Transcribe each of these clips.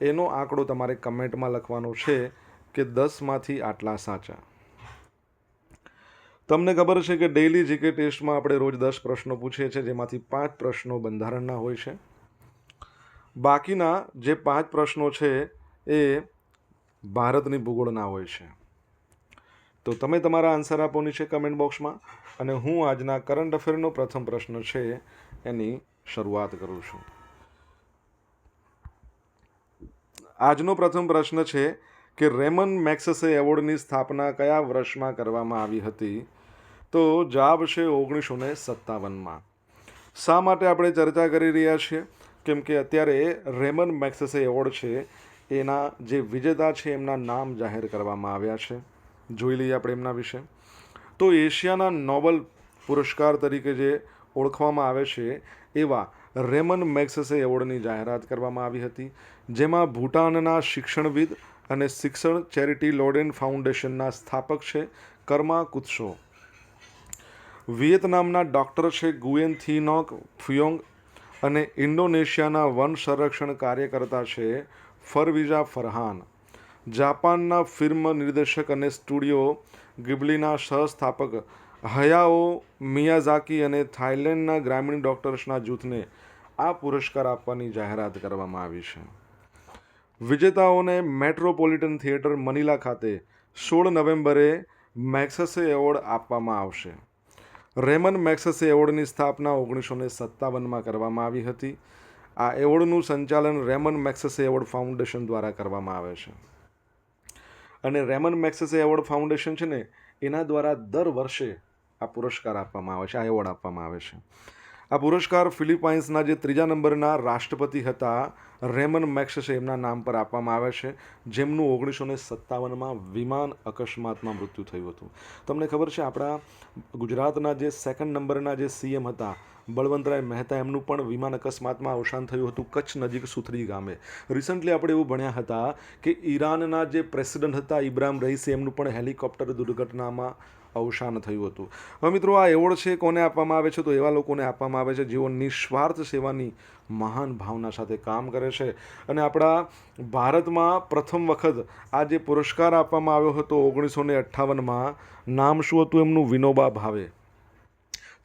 એનો આંકડો તમારે કમેન્ટમાં લખવાનો છે કે દસમાંથી આટલા સાચા. તમને ખબર છે કે ડેઇલી જીકે ટેસ્ટમાં આપણે રોજ દસ પ્રશ્નો પૂછીએ છીએ, જેમાંથી પાંચ પ્રશ્નો બંધારણના હોય છે. બાકીના જે પાંચ પ્રશ્નો છે એ ભારતની ભૂગોળના હોય છે. તો તમે તમારા આન્સર આપવાની છે કમેન્ટ બોક્સમાં અને હું આજના કરંટ અફેરનો પ્રથમ પ્રશ્ન છે એની શરૂઆત કરું છું. આજનો પ્રથમ પ્રશ્ન છે કે રેમન મેક્સસે એવોર્ડની સ્થાપના કયા વર્ષમાં કરવામાં આવી હતી? તો જવાબ છે ઓગણીસો ને સત્તાવનમાં. શા માટે આપણે ચર્ચા કરી રહ્યા છીએ? કેમ કે અત્યારે રેમન મેક્સસે એવોર્ડ છે, એના જે વિજેતા છે, એમના નામ જાહેર કરવામાં આવ્યા છે. જોઈ લઈએ આપણે એમના વિશે. તો એશિયાના નોબલ પુરસ્કાર તરીકે જે ઓળખવામાં આવે છે, એવા રેમન મેક્સસે એવોર્ડની જાહેરાત કરવામાં આવી હતી, જેમાં ભૂટાનના શિક્ષણવિદ અને શિક્ષણ ચેરિટી લોડેન ફાઉન્ડેશનના સ્થાપક છે કર્મા કુત્સો. વિયેતનામના ડૉક્ટર છે ગુએન થીનોક ફ્યોંગ અને ઇન્ડોનેશિયાના વન સંરક્ષણ કાર્યકર્તા છે ફરવિઝા ફરહાન. જાપાનના ફિલ્મ નિર્દેશક અને સ્ટુડિયો ગિબલીના સહસ્થાપક હયાઓ મિયાઝાકી અને થાઇલેન્ડના ગ્રામીણ ડૉક્ટર્સના જૂથને આ પુરસ્કાર આપવાની જાહેરાત કરવામાં આવી છે. વિજેતાઓને મેટ્રોપોલિટન થિયેટર મનીલા ખાતે સોળ નવેમ્બરે મેક્સસે એવોર્ડ આપવામાં આવશે. રેમન મેક્સસે એવોર્ડની સ્થાપના ઓગણીસો ને સત્તાવનમાં કરવામાં આવી હતી. આ એવોર્ડનું સંચાલન રેમન મેક્સસે એવોર્ડ ફાઉન્ડેશન દ્વારા કરવામાં આવે છે. અને રેમન મેક્સસે એવોર્ડ ફાઉન્ડેશન છે ને, એના દ્વારા દર વર્ષે આ પુરસ્કાર આપવામાં આવે છે, આ એવોર્ડ આપવામાં આવે છે. આ પુરસ્કાર ફિલિપાઇન્સના જે ત્રીજા નંબરના રાષ્ટ્રપતિ હતા રેમન મેક્સસે એમના નામ પર આપવામાં આવે છે, જેમનું ઓગણીસો ને સત્તાવનમાં વિમાન અકસ્માતમાં મૃત્યુ થયું હતું. તમને ખબર છે, આપણા ગુજરાતના જે સેકન્ડ નંબરના જે સીએમ હતા, બળવંતરાય મહેતા, એમનું પણ વિમાન અકસ્માતમાં અવસાન થયું હતું કચ્છ નજીક સુથરી ગામે. રિસન્ટલી આપણે એવું ભણ્યા હતા કે ઈરાનના જે પ્રેસિડન્ટ હતા, ઇબ્રાહિમ રઈસે, એમનું પણ હેલિકોપ્ટર દુર્ઘટનામાં અવસાન થયું હતું. હવે મિત્રો, આ એવોર્ડ છે, કોને આપવામાં આવે છે? તો એવા લોકોને આપવામાં આવે છે જેઓ નિસ્વાર્થ સેવાની મહાન ભાવના સાથે કામ કરે છે. અને આપણા ભારતમાં પ્રથમ વખત આ જે પુરસ્કાર આપવામાં આવ્યો હતો ઓગણીસો ને અઠ્ઠાવનમાં, નામ શું હતું એમનું? વિનોબા ભાવે.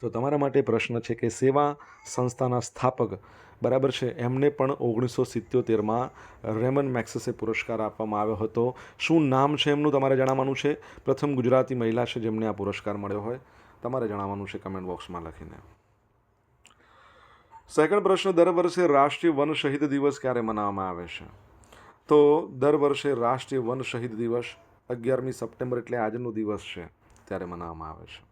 તો તમારા માટે પ્રશ્ન છે કે સેવા સંસ્થાના સ્થાપક બરાબર છે? એમને પણ ઓગણીસો સિત્યોતેરમાં રેમન મેક્સેસે પુરસ્કાર આપવામાં આવ્યો હતો. શું નામ છે એમનું? તમારે જણાવવાનું છે. પ્રથમ ગુજરાતી મહિલા છે જેમને આ પુરસ્કાર મળ્યો હોય. તમારે જણાવવાનું છે કમેન્ટ બોક્સમાં લખીને. સેકન્ડ પ્રશ્ન, દર વર્ષે રાષ્ટ્રીય વન શહીદ દિવસ ક્યારે મનાવવામાં આવે છે? તો દર વર્ષે રાષ્ટ્રીય વન શહીદ દિવસ અગિયારમી સપ્ટેમ્બર એટલે આજનો દિવસ છે, ત્યારે મનાવવામાં આવે છે.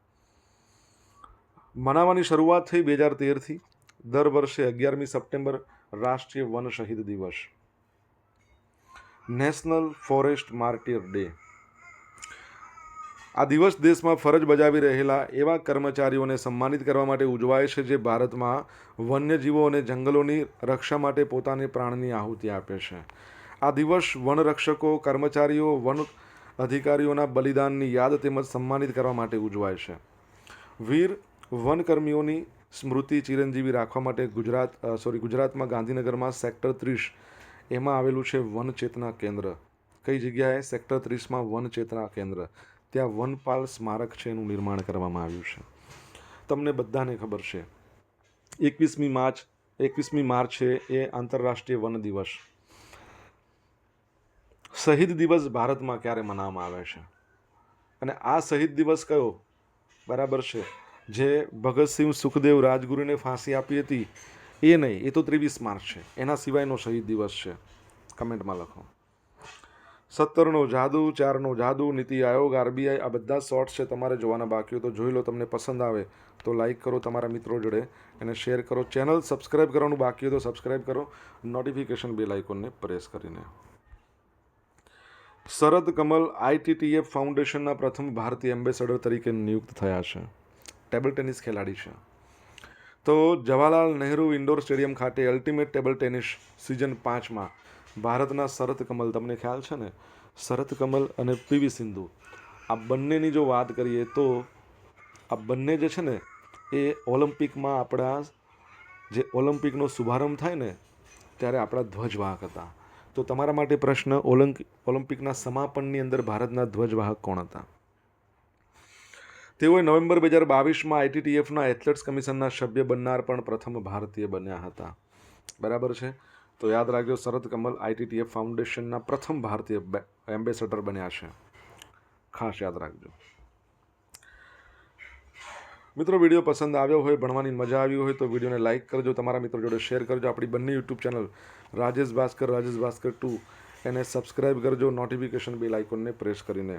મનાવવાની શરૂઆત થઈ બે હજાર તેરથી. દર વર્ષે અગિયારમી સપ્ટેમ્બર રાષ્ટ્રીય વન શહીદ દિવસ. National forest martyr day. આ દિવસ દેશમાં ફરજ બજાવી રહેલા એવા કર્મચારીઓને સન્માનિત કરવા માટે ઉજવાય છે જે ભારતમાં વન્યજીવો અને જંગલોની રક્ષા માટે પોતાની પ્રાણની આહુતિ આપે છે. આ દિવસ વનરક્ષકો, કર્મચારીઓ, વન અધિકારીઓના બલિદાનની યાદ તેમજ સન્માનિત કરવા માટે ઉજવાય છે. વીર વનકર્મીઓની સ્મૃતિ ચિરંજીવી રાખવા માટે ગુજરાત સોરી ગુજરાતમાં ગાંધીનગરમાં સેક્ટર ત્રીસ એમાં આવેલું છે વન ચેતના કેન્દ્ર. કઈ જગ્યાએ? સેક્ટર ત્રીસમાં વન ચેતના કેન્દ્ર. ત્યાં વનપાલ સ્મારક છે એનું નિર્માણ કરવામાં આવ્યું છે. તમને બધાને ખબર છે, એકવીસમી માર્ચ એકવીસમી માર્ચ છે એ આંતરરાષ્ટ્રીય વન દિવસ. શહીદ દિવસ ભારતમાં ક્યારે મનાવવામાં આવે છે? અને આ શહીદ દિવસ કયો? બરાબર છે. જે ભગતસિંહ સુખદેવ રાજગુરુને ફાંસી આપી હતી, એ નહીં, એ તો ત્રેવીસ માર્ચ છે. એના સિવાયનો શહીદ દિવસ છે. કમેન્ટમાં લખો. સત્તરનો જાદુ, ચારનો જાદુ, નીતિ આયોગ, આરબીઆઈ, આ બધા શોર્ટ્સ છે તમારે જોવાના બાકી તો જોઈ લો, તમને પસંદ આવે તો લાઈક કરો તમારા મિત્રો જોડે અને શેર કરો. ચેનલ સબસ્ક્રાઇબ કરવાનું બાકી હોય તો સબસ્ક્રાઇબ કરો. નોટિફિકેશન બેલ આઇકોનને પ્રેસ કરીને. શરદ કમલ આઈટીટીએફ ફાઉન્ડેશનના પ્રથમ ભારતીય એમ્બેસેડર તરીકે નિયુક્ત થયા છે. ટેબલ ટેનિસ ખેલાડી છે. તો જવાહરલાલ નહેરુ ઇન્ડોર સ્ટેડિયમ ખાતે અલ્ટિમેટ ટેબલ ટેનિસ સિઝન પાંચમાં ભારતના શરત કમલ, તમને ખ્યાલ છે ને? શરત કમલ અને પીવી સિંધુ. આ બંનેની જો વાત કરીએ તો આ બંને જે છે ને, એ ઓલિમ્પિકમાં આપણા જે ઓલિમ્પિકનો શુભારંભ થાય ને, ત્યારે આપણા ધ્વજવાહક હતા. તો તમારા માટે પ્રશ્ન ઓલિમ્પિક ઓલિમ્પિકના સમાપનની અંદર ભારતના ધ્વજવાહક કોણ હતા? તેઓએ નવેમ્બર બે હજાર બાવીસમાં આઈટીટીએફના એથ્લેટ્સ કમિશનના સભ્ય બનનાર પણ પ્રથમ ભારતીય બન્યા હતા. બરાબર છે? તો યાદ રાખજો શરદ કમલ આઈટીટીએફ ફાઉન્ડેશનના પ્રથમ ભારતીય એમ્બેસેડર બન્યા છે. ખાસ યાદ રાખજો. મિત્રો, વીડિયો પસંદ આવ્યો હોય, ભણવાની મજા આવી હોય, તો વિડીયોને લાઇક કરજો, તમારા મિત્રો જોડે શેર કરજો. આપણી બંને YouTube channel Rajesh Bhaskar Rajesh Bhaskar two એને સબસ્ક્રાઇબ કરજો, નોટિફિકેશન બેલ આઇકોનને પ્રેસ કરીને.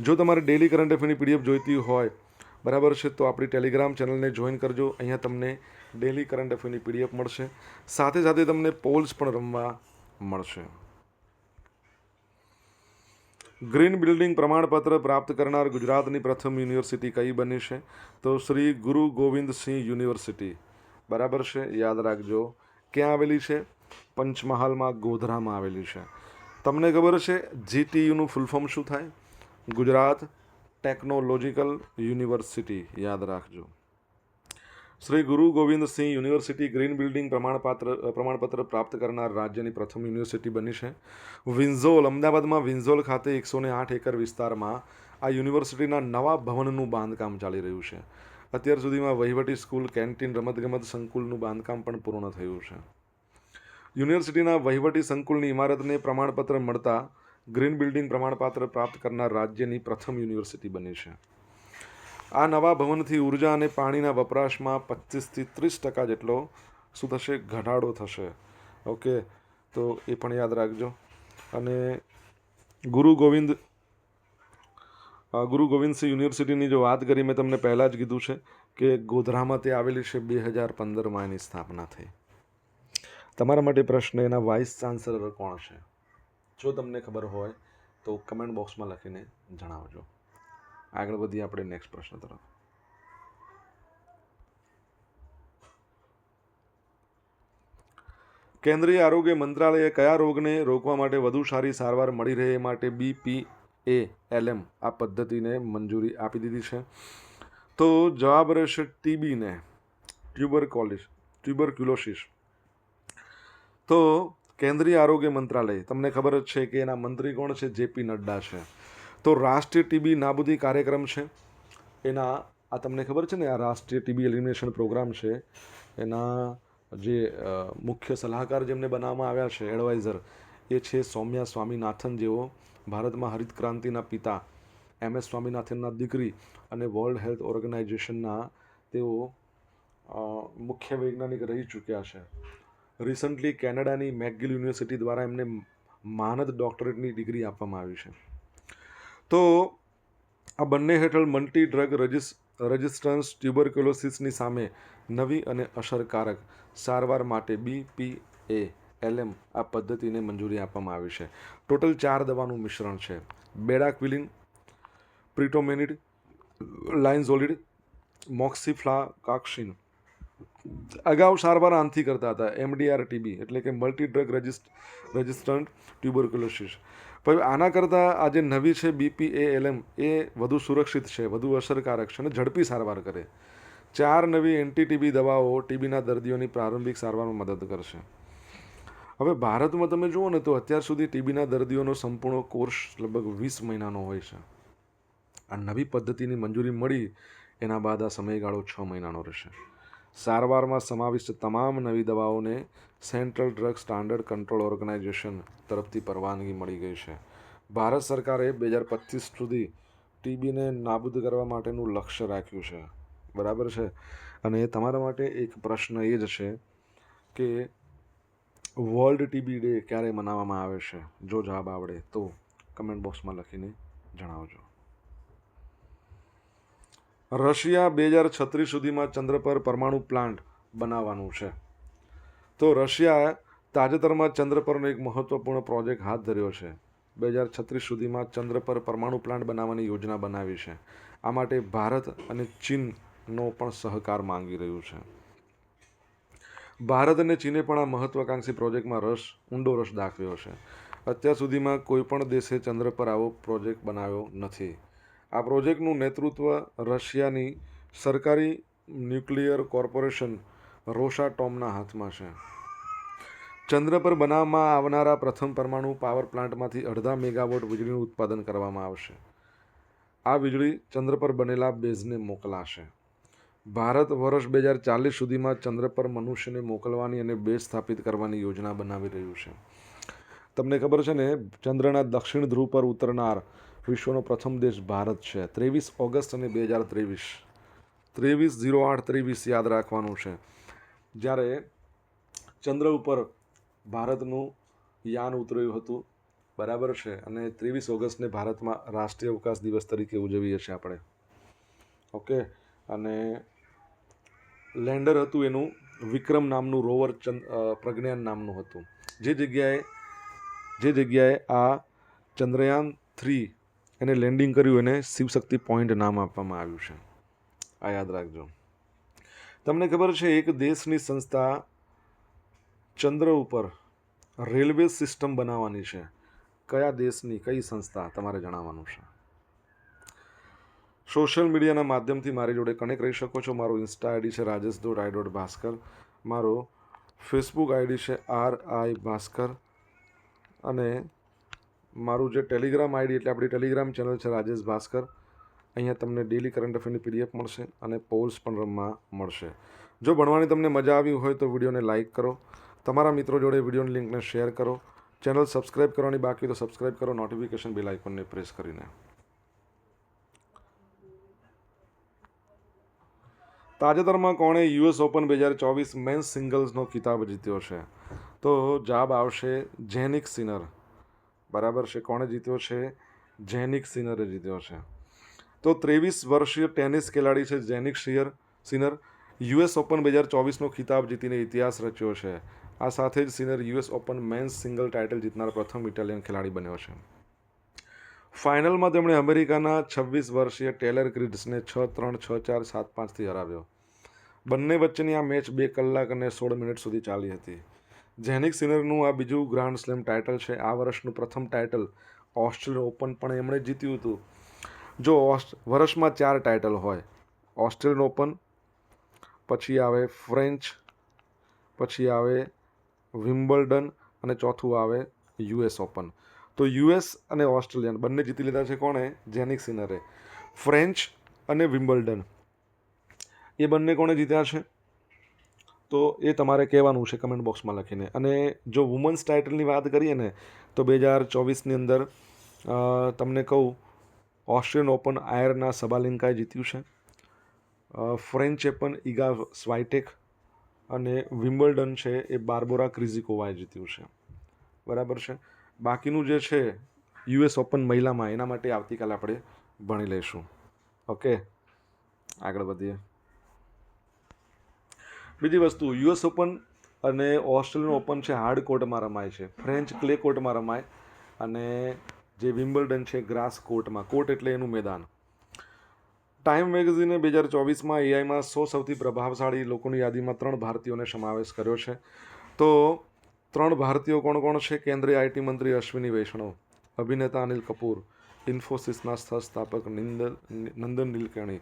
જો તમારે ડેલી કરંટ અફેરની પીડીએફ જોઈતી હોય, બરાબર છે, તો આપણી ટેલિગ્રામ ચેનલને જોઈન કરજો. અહીંયા તમને ડેલી કરંટ અફેરની પીડીએફ મળશે. સાથે સાથે તમને પોલ્સ પણ રમવા મળશે. ગ્રીન બિલ્ડિંગ પ્રમાણપત્ર પ્રાપ્ત કરનાર ગુજરાતની પ્રથમ યુનિવર્સિટી કઈ બની છે? તો શ્રી ગુરુ ગોવિંદસિંહ યુનિવર્સિટી બરાબર છે? યાદ રાખજો. ક્યાં આવેલી છે? પંચમહાલમાં ગોધરામાં આવેલી છે. તમને ખબર છે જીટીયુનું ફૂલ ફોર્મ શું થાય? ગુજરાત ટેકનોલોજીકલ યુનિવર્સિટી યાદ રાખજો. Shri Guru Gobind Singh university green building પ્રમાણપત્ર પ્રમાણપત્ર પ્રાપ્ત કરનાર રાજ્યની પ્રથમ યુનિવર્સિટી બની છે. વિન્ઝોલ, અમદાવાદમાં વિન્ઝોલ ખાતે એકસો ને આઠ એકર વિસ્તારમાં આ યુનિવર્સિટીના નવા ભવનનું બાંધકામ ચાલી રહ્યું છે. અત્યાર સુધીમાં વહીવટી સ્કૂલ, કેન્ટીન, રમતગમત સંકુલનું બાંધકામ પણ પૂર્ણ થયું છે. યુનિવર્સિટીના વહીવટી સંકુલની ઇમારતને પ્રમાણપત્ર મળતા ગ્રીન બિલ્ડિંગ પ્રમાણપત્ર પ્રાપ્ત કરનાર રાજ્યની પ્રથમ યુનિવર્સિટી બની છે. આ નવા ભવનથી ઊર્જા અને પાણીના વપરાશમાં પચીસથી ત્રીસ ટકા જેટલો શું થશે ઘટાડો થશે. ઓકે, તો એ પણ યાદ રાખજો. અને ગુરુ ગોવિંદ ગુરુ ગોવિંદસિંહ યુનિવર્સિટીની જો વાત કરી, મેં તમને પહેલાં જ કીધું છે કે ગોધરામાં તે આવેલી છે બે હજાર પંદરમાં એની સ્થાપના થઈ. તમારા માટે પ્રશ્ન એના વાઇસ ચાન્સલર કોણ છે? જો તમને ખબર હોય તો કમેન્ટ બોક્સમાં લખીને જણાવજો. આગળ વધીએ આપણે નેક્સ્ટ પ્રશ્ન તરફ. કેન્દ્રીય આરોગ્ય મંત્રાલયે કયા રોગને રોકવા માટે વધુ સારી સારવાર મળી રહે માટે બીપી એ એલએમ આ પદ્ધતિને મંજૂરી આપી દીધી છે. તો જવાબ રહેશે ટીબીને ટ્યુબરકોલિસ, ટ્યુબરક્યુલોસિસ. તો કેન્દ્રીય આરોગ્ય મંત્રાલય, તમને ખબર જ છે કે એના મંત્રી કોણ છે? જેપી નડ્ડા છે. તો રાષ્ટ્રીય ટીબી નાબૂદી કાર્યક્રમ છે. એના આ તમને ખબર છે ને, આ રાષ્ટ્રીય ટીબી એલિમિનેશન પ્રોગ્રામ છે. એના જે મુખ્ય સલાહકાર જેમને બનાવવામાં આવ્યા છે, એડવાઇઝર, એ છે સૌમ્યા સ્વામીનાથન જેઓ ભારતમાં હરિત ક્રાંતિના પિતા, એમ. એસ. સ્વામીનાથનના દીકરી અને વર્લ્ડ હેલ્થ ઓર્ગેનાઇઝેશનના તેઓ મુખ્ય વૈજ્ઞાનિક રહી ચૂક્યા છે. રિસન્ટલી કેનેડાની મેકગિલ યુનિવર્સિટી દ્વારા એમને માનદ ડોક્ટરેટની ડિગ્રી આપવામાં આવી છે. તો આ બંને હેઠળ મલ્ટી ડ્રગ રજિસ, રજિસ્ટન્સ ટ્યુબરક્યુલોસિસની સામે નવી અને અસરકારક સારવાર માટે બીપીએ એલએમ આ પદ્ધતિને મંજૂરી આપવામાં આવી છે. ટોટલ ચાર દવાનું મિશ્રણ છે. બેડાક્વિલિન, પ્રિટોમેનિડ, લાઇન્ઝોલિડ, મોક્સિફ્લાકાક્સિન. અગાઉ સારવાર આનથી કરતા હતા એમડીઆર ટીબી એટલે કે multi drug resist, resistant tuberculosis. પણ આના કરતાં આ જે નવી છે બીપીએએલએમ એ વધુ સુરક્ષિત છે, વધુ અસરકારક છે અને ઝડપી સારવાર કરે. ચાર નવી એન્ટી ટીબી દવાઓ ટીબીના દર્દીઓની પ્રારંભિક સારવારમાં મદદ કરશે. હવે ભારતમાં તમે જુઓ ને તો અત્યાર સુધી ટીબીના દર્દીઓનો સંપૂર્ણ કોર્સ લગભગ વીસ મહિનાનો હોય છે. આ નવી પદ્ધતિની મંજૂરી મળી, એના બાદ આ સમયગાળો છ મહિનાનો રહેશે. સારવારમાં સમાવિષ્ટ તમામ નવી દવાઓને central drug standard control organisation તરફથી પરવાનગી મળી ગઈ છે. ભારત સરકારે બે હજાર પચીસ સુધી ટીબીને નાબૂદ કરવા માટેનું લક્ષ્ય રાખ્યું છે. બરાબર છે? અને તમારા માટે એક પ્રશ્ન એ જ છે કે વર્લ્ડ ટીબી ડે ક્યારે મનાવવામાં આવે છે? જો જવાબ આવડે તો કમેન્ટ બોક્સમાં લખીને જણાવજો. રશિયા બે હજાર છત્રીસ સુધીમાં ચંદ્ર પર પરમાણુ પ્લાન્ટ બનાવવાનું છે. તો રશિયાએ તાજેતરમાં ચંદ્ર પરનો એક મહત્વપૂર્ણ પ્રોજેક્ટ હાથ ધર્યો છે. બે હજાર છત્રીસ સુધીમાં ચંદ્ર પર પરમાણુ પ્લાન્ટ બનાવવાની યોજના બનાવી છે. આ માટે ભારત અને ચીનનો પણ સહકાર માંગી રહ્યું છે. ભારત અને ચીને પણ આ મહત્વાકાંક્ષી પ્રોજેક્ટમાં રસ, ઊંડો રસ દાખવ્યો છે. અત્યાર સુધીમાં કોઈ પણ દેશે ચંદ્ર પર આવો પ્રોજેક્ટ બનાવ્યો નથી. આ પ્રોજેક્ટનું નેતૃત્વ રશિયાની સરકારી ન્યુક્લિયર કોર્પોરેશન રોશાટોમના હાથમાં છે. ચંદ્ર પર બનાવવામાં આવનારા પ્રથમ પરમાણુ પાવર પ્લાન્ટમાંથી અડધા મેગાવોટ વીજળીનું ઉત્પાદન કરવામાં આવશે. આ વીજળી ચંદ્ર પર બનેલા બેઝને મોકલાશે. ભારત વર્ષ બે હજાર ચાલીસ સુધીમાં ચંદ્ર પર મનુષ્યને મોકલવાની અને બેઝ સ્થાપિત કરવાની યોજના બનાવી રહ્યું છે. તમને ખબર છે ને, ચંદ્રના દક્ષિણ ધ્રુવ પર ઉતરનાર વિશ્વનો પ્રથમ દેશ ભારત છે. ત્રેવીસ ઓગસ્ટ અને બે હજાર ત્રેવીસ. ત્રેવીસ ઝીરો આઠ ત્રેવીસ યાદ રાખવાનું છે. જ્યારે ચંદ્ર ઉપર ભારતનું યાન ઉતર્યું હતું, બરાબર છે, અને ત્રેવીસ ઓગસ્ટને ભારતમાં રાષ્ટ્રીય અવકાશ દિવસ તરીકે ઉજવીએ છીએ આપણે. ઓકે? અને લેન્ડર હતું એનું, વિક્રમ નામનું, રોવર ચંદ પ્રજ્ઞાન નામનું હતું. જે જગ્યાએ જે જગ્યાએ આ ચંદ્રયાન થ્રી એને લેન્ડિંગ કર્યું, એને શિવશક્તિ પોઈન્ટ નામ આપવામાં આવ્યું છે. આ યાદ રાખજો. તમને ખબર છે, એક દેશની સંસ્થા ચંદ્ર ઉપર રેલવે સિસ્ટમ બનાવવાની છે. કયા દેશની, કઈ સંસ્થા, તમારે જણાવવાનું છે. સોશિયલ મીડિયાના માધ્યમથી મારી જોડે કનેક્ટ રહી શકો છો. મારું ઇન્સ્ટા આઈડી છે Rajesh dot I dot Bhaskar મારો ફેસબુક આઈડી છે આર આઈ ભાસ્કર અને મારું જે ટેલિગ્રામ આઈડી એટલે આપણી ટેલિગ્રામ ચેનલ છે રાજેશ ભાસ્કર. અહીંયા તમને ડેલી કરંટ અફેરની પીડીએફ મળશે અને પોલ્સ પણ રમવા મળશે. જો ભણવાની તમને મજા આવી હોય તો વિડીયોને લાઇક કરો. તમારા મિત્રો જોડે વિડીયોની લિંકને શેર કરો. ચેનલ સબસ્ક્રાઇબ કરવાની બાકી તો સબસ્ક્રાઇબ કરો. નોટિફિકેશન બેલ આઇકોનને પ્રેસ કરીને. તાજેતરમાં કોણે યુએસ ઓપન બે હજાર ચોવીસ મેન્સ સિંગલ્સનો ખિતાબ જીત્યો છે. તો જવાબ આવશે જેનિક સિનર બરાબર છે? કોણે જીત્યો છે? જેનિક સિનરે જીત્યો છે. તો ત્રેવીસ વર્ષીય ટેનિસ ખેલાડી છે જેનિક શિયર સિનર. યુએસ ઓપન બે હજાર ચોવીસનો ખિતાબ જીતીને ઇતિહાસ રચ્યો છે. આ સાથે જ Sinner US open men's single title જીતનાર પ્રથમ ઇટાલિયન ખેલાડી બન્યો છે. ફાઇનલમાં તેમણે અમેરિકાના છવ્વીસ વર્ષીય ટેલર ક્રિડ્સને છ ત્રણ છ ચાર સાત પાંચથી હરાવ્યો. બંને વચ્ચેની આ મેચ બે કલાક અને સોળ મિનિટ સુધી ચાલી હતી. જેનિક સિનરનું આ બીજું ગ્રાન્ડ સ્લેમ ટાઇટલ છે. આ વર્ષનું પ્રથમ ટાઇટલ ઓસ્ટ્રેલિયન ઓપન પણ એમણે જીત્યું હતું. જો ઓસ્ટ વર્ષમાં ચાર ટાઇટલ હોય. ઓસ્ટ્રેલિયન ઓપન પછી આવે ફ્રેન્ચ પછી આવે વિમ્બલ્ડન અને ચોથું આવે યુએસ ઓપન તો યુએસ અને ઓસ્ટ્રેલિયન બંને જીતી લીધા છે કોણે? જેનિક સિનરે. ફ્રેન્ચ અને વિમ્બલ્ડન એ બંને કોણે જીત્યા છે? તો એ તમારે કહેવાનું છે કમેન્ટ બોક્સમાં લખીને. અને જો વુમન્સ ટાઇટલની વાત કરીએ ને, તો બે હજાર ચોવીસની અંદર તમને કહું ઓસ્ટ્રેલિયન ઓપન આયરના સબાલિંકાએ જીત્યું છે. ફ્રેન્ચ ઓપન ઇગા સ્વાઇટેક અને વિમ્બલ્ડન છે એ બાર્બોરા ક્રિઝિકોવાએ જીત્યું છે. બરાબર છે? બાકીનું જે છે, યુએસ ઓપન મહિલામાં, એના માટે આવતીકાલે આપણે ભણી લઈશું. ઓકે આગળ વધીએ. બીજી વસ્તુ, યુએસ ઓપન અને ઓસ્ટ્રેલિયન ઓપન છે, હાર્ડ કોર્ટમાં રમાય છે. ફ્રેન્ચ ક્લે કોર્ટમાં રમાય અને જે વિમ્બલ્ડન છે, ગ્રાસ કોર્ટમાં, કોર્ટ એટલે એનું મેદાન. ટાઈમ મેગેઝિને બે હજાર ચોવીસમાં એઆઈમાં સો સૌથી પ્રભાવશાળી લોકોની યાદીમાં ત્રણ ભારતીયોને સમાવેશ કર્યો છે. તો ત્રણ ભારતીયો કોણ કોણ છે? કેન્દ્રીય આઈટી મંત્રી અશ્વિની વૈષ્ણવ, અભિનેતા અનિલ કપૂર, ઇન્ફોસિસના સહસ્થાપક નિંદન નંદન નીલકર્ણી.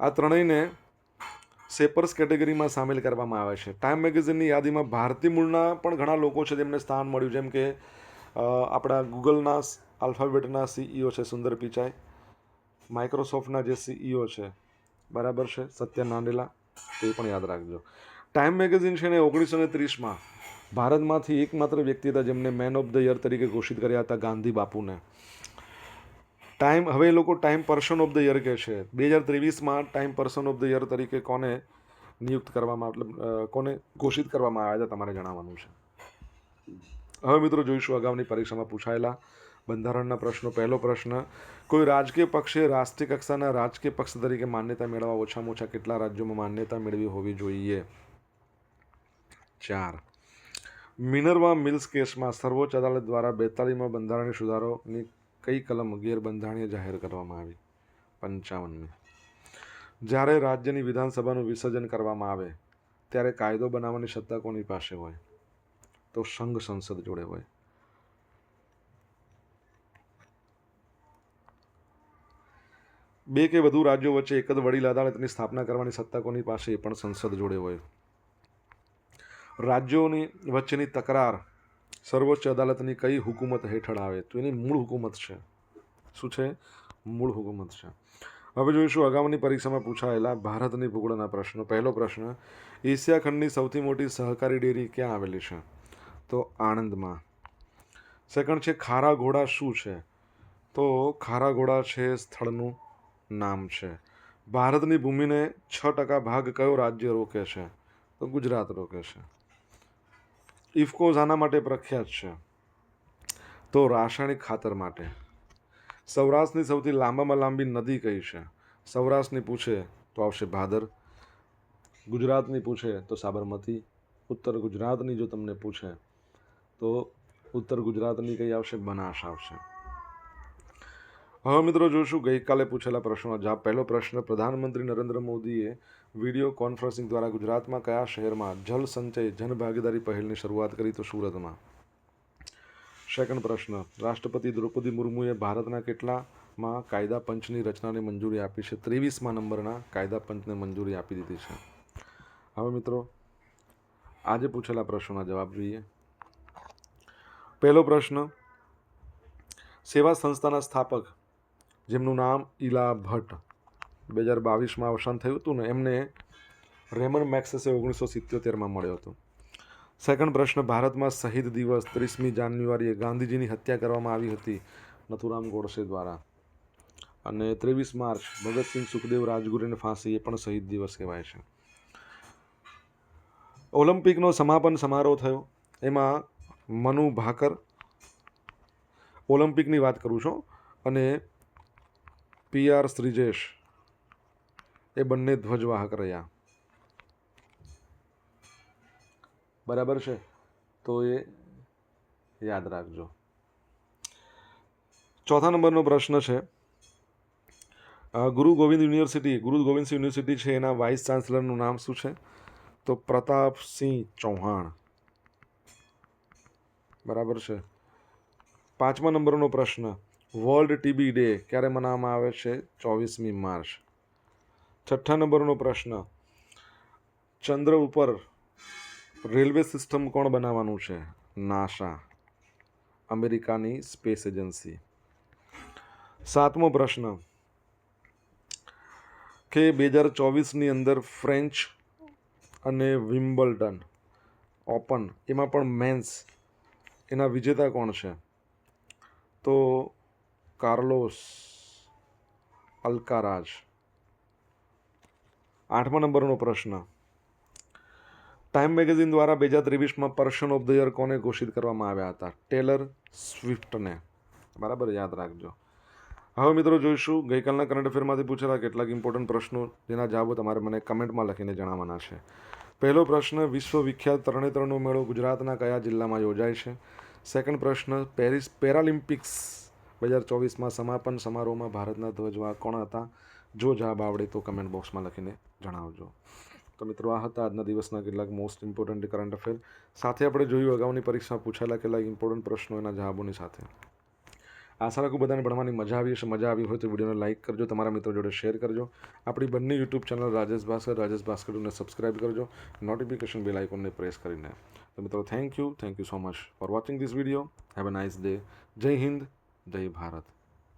આ ત્રણેયને સેપર્સ કેટેગરીમાં સામેલ કરવામાં આવે છે. ટાઈમ મેગેઝિનની યાદીમાં ભારતીય મૂળના પણ ઘણા લોકો છે જેમને સ્થાન મળ્યું, જેમ કે આપણા ગૂગલના આલ્ફાબેટના સીઈઓ છે સુંદર પિચાઈ. માઇક્રોસોફ્ટના જે સીઈઓ છે, બરાબર છે, સત્ય નાંડેલા તે પણ યાદ રાખજો. ટાઈમ મેગેઝિન છે ને ઓગણીસો ને ત્રીસમાં ભારતમાંથી એકમાત્ર વ્યક્તિ હતા જેમને મેન ઓફ ધ યર તરીકે ઘોષિત કર્યા હતા ગાંધી બાપુને. ટાઈમ, હવે એ લોકો Time person of the year કહે છે. બે હજાર ત્રેવીસમાં Time person of the year તરીકે કોને નિયુક્ત કરવામાં, મતલબ કોને ઘોષિત કરવામાં આવ્યા હતા તમારે જણાવવાનું છે? હવે મિત્રો જોઈશું અગાઉની પરીક્ષામાં પૂછાયેલા બંધારણના પ્રશ્નો. પહેલો પ્રશ્ન, કોઈ રાજકીય પક્ષે રાષ્ટ્રીય કક્ષાના રાજકીય પક્ષ તરીકે માન્યતા મેળવવા ઓછામાં ઓછા કેટલા રાજ્યોમાં માન્યતા મેળવી હોવી જોઈએ? ચાર, મિનરવા મિલ્સ કેસમાં સર્વોચ્ચ અદાલત દ્વારા બેતાળીમાં બંધારણીય સુધારોની કઈ કલમ ગેરબંધારણીય જાહેર કરવામાં આવી? પંચાવનમી. જ્યારે રાજ્યની વિધાનસભાનું વિસર્જન કરવામાં આવે, ત્યારે કાયદો બનાવવાની સત્તા કોની પાસે હોય? તો સંઘ સંસદ જોડે હોય. બે કે વધુ રાજ્યો વચ્ચે એક જ વડીલ અદાલતની સ્થાપના કરવાની સત્તા કોની પાસે એ પણ સંસદ જોડે હોય. રાજ્યોની વચ્ચેની તકરાર સર્વોચ્ચ અદાલતની કઈ હુકુમત હેઠળ આવે? તો એની મૂળ હુકુમત છે. શું છે? મૂળ હુકુમત છે. હવે જોઈશું અગાઉની પરીક્ષામાં પૂછાયેલા ભારતની ભૂગોળના પ્રશ્નો. પહેલો પ્રશ્ન, એશિયા ખંડની સૌથી મોટી સહકારી ડેરી ક્યાં આવેલી છે? તો આણંદમાં. સેકન્ડ છે ખારા ઘોડા શું છે? તો ખારા ઘોડા છે સ્થળનું નામ છે. ભારતની ભૂમિને છ ટકા ભાગ કયો રાજ્ય રોકે છે? તો ગુજરાત રોકે છે. ઇફકોઝ આના માટે પ્રખ્યાત છે. તો રાસાયણિક ખાતર માટે. સૌરાષ્ટ્રની સૌથી લાંબામાં લાંબી નદી કઈ છે? સૌરાષ્ટ્રની પૂછે તો આવશે ભાદર. ગુજરાતની પૂછે તો સાબરમતી. ઉત્તર ગુજરાતની જો તમને પૂછે તો ઉત્તર ગુજરાતની કઈ આવશે? બનાસ આવશે. હવે મિત્રો જોઈશું ગઈકાલે પૂછેલા પ્રશ્નો. જવાબ પહેલો પ્રશ્ન, પ્રધાનમંત્રી નરેન્દ્ર મોદીએ વીડિયો કોન્ફરન્સિંગ દ્વારા ગુજરાતમાં કયા શહેરમાં જલ સંચય જનભાગીદારી પહેલની શરૂઆત કરી તો સુરતમાં? સેકન્ડ પ્રશ્ન, રાષ્ટ્રપતિ દ્રૌપદી મુર્મુએ ભારતના કેટલામાં કાયદા પંચની રચનાને મંજૂરી આપી છે? ત્રેવીસમાં નંબરના કાયદા પંચને મંજૂરી આપી દીધી છે. હવે મિત્રો, આજે પૂછેલા પ્રશ્નોના જવાબ જોઈએ. પહેલો પ્રશ્ન, સેવા સંસ્થાના સ્થાપક જેમનું નામ ઈલા ભટ્ટ. બે હજાર બાવીસમાં અવસાન થયું હતું ને એમને રેમન મેક્સેસે ઓગણીસો સિત્યોતેરમાં મળ્યો હતો. સેકન્ડ પ્રશ્ન, ભારતમાં શહીદ દિવસ ત્રીસમી જાન્યુઆરીએ ગાંધીજીની હત્યા કરવામાં આવી હતી નથુરામ ગોડસે દ્વારા. અને ત્રેવીસ માર્ચ, ભગતસિંહ સુખદેવ રાજગુરુને ફાંસી એ પણ શહીદ દિવસ કહેવાય છે. ઓલિમ્પિકનો સમાપન સમારોહ થયો. એમાં મનુ ભાકર ઓલિમ્પિકની વાત કરું છું. અને પી આર શ્રીજેશ. એ બંને ધ્વજવાહક રહ્યા. બરાબર છે? તો એ યાદ રાખજો. ચોથા નંબરનો પ્રશ્ન છે ગુરુ ગોવિંદ યુનિવર્સિટી, ગુરુ ગોવિંદ યુનિવર્સિટી છે, એના વાઇસ ચાન્સલરનું નામ શું છે? તો પ્રતાપસિંહ ચૌહાણ. બરાબર છે? પાંચમા નંબરનો પ્રશ્ન વર્લ્ડ ટીબી ડે ક્યારે મનાવવામાં આવે છે? ચોવીસમી માર્ચ. છઠ્ઠા નંબરનો પ્રશ્ન. ચંદ્ર ઉપર રેલવે સિસ્ટમ કોણ બનાવવાનું છે? નાસા, અમેરિકાની સ્પેસ એજન્સી. સાતમો પ્રશ્ન. કે બે હજાર ચોવીસની અંદર ફ્રેન્ચ અને વિમ્બલ્ડન ઓપન, એમાં પણ મેન્સ, એના વિજેતા કોણ છે? તો કાર્લોસ અલ્કારાજ આઠમા નંબરનો પ્રશ્ન. ટાઈમ મેગેઝિન દ્વારા બે હજાર ત્રેવીસમાં પર્સન ઓફ ધ યર કોને ઘોષિત કરવામાં આવ્યા હતા? ટેલર સ્વિફ્ટને બરાબર, યાદ રાખજો. હવે મિત્રો જોઈશું, ગઈકાલના કરંટ અફેરમાંથી પૂછેલા કેટલાક ઇમ્પોર્ટન્ટ પ્રશ્નો, જેના જવાબો તમારે મને કમેન્ટમાં લખીને જણાવવાના છે. પહેલો પ્રશ્ન વિશ્વ વિખ્યાત તરણેતરનો મેળો ગુજરાતના કયા જિલ્લામાં યોજાય છે? સેકન્ડ પ્રશ્ન, પેરિસ પેરાલિમ્પિક્સ બે હજાર ચોવીસમાં સમાપન સમારોહમાં ભારતના ધ્વજવાહક કોણ હતા? જો જવાબ આવડે તો કમેન્ટ બોક્સમાં લખીને જણાવજો. તો મિત્રો, આ હતા આજના દિવસના કેટલાક મોસ્ટ ઇમ્પોર્ટન્ટ કરંટ અફેર સાથે આપણે જોયું, અગાઉની પરીક્ષામાં પૂછાયેલા કેટલાક ઇમ્પોર્ટન્ટ પ્રશ્નો એના જવાબોની સાથે. આશા રાખું બધાને ભણવાની મજા આવી હશે, મજા આવી હોય તો વિડીયોને લાઇક કરજો, તમારા મિત્રો જોડે શેર કરજો. આપણી બંને યુટ્યુબ ચેનલ રાજેશ ભાસ્કર, રાજેશ ભાસ્કરને સબસ્ક્રાઇબ કરજો. નોટિફિકેશન બેલ આઇકોનને પ્રેસ કરીને. તો મિત્રો thank you thank you so much for watching this video have a nice day Jai Hind. Jai Bharat.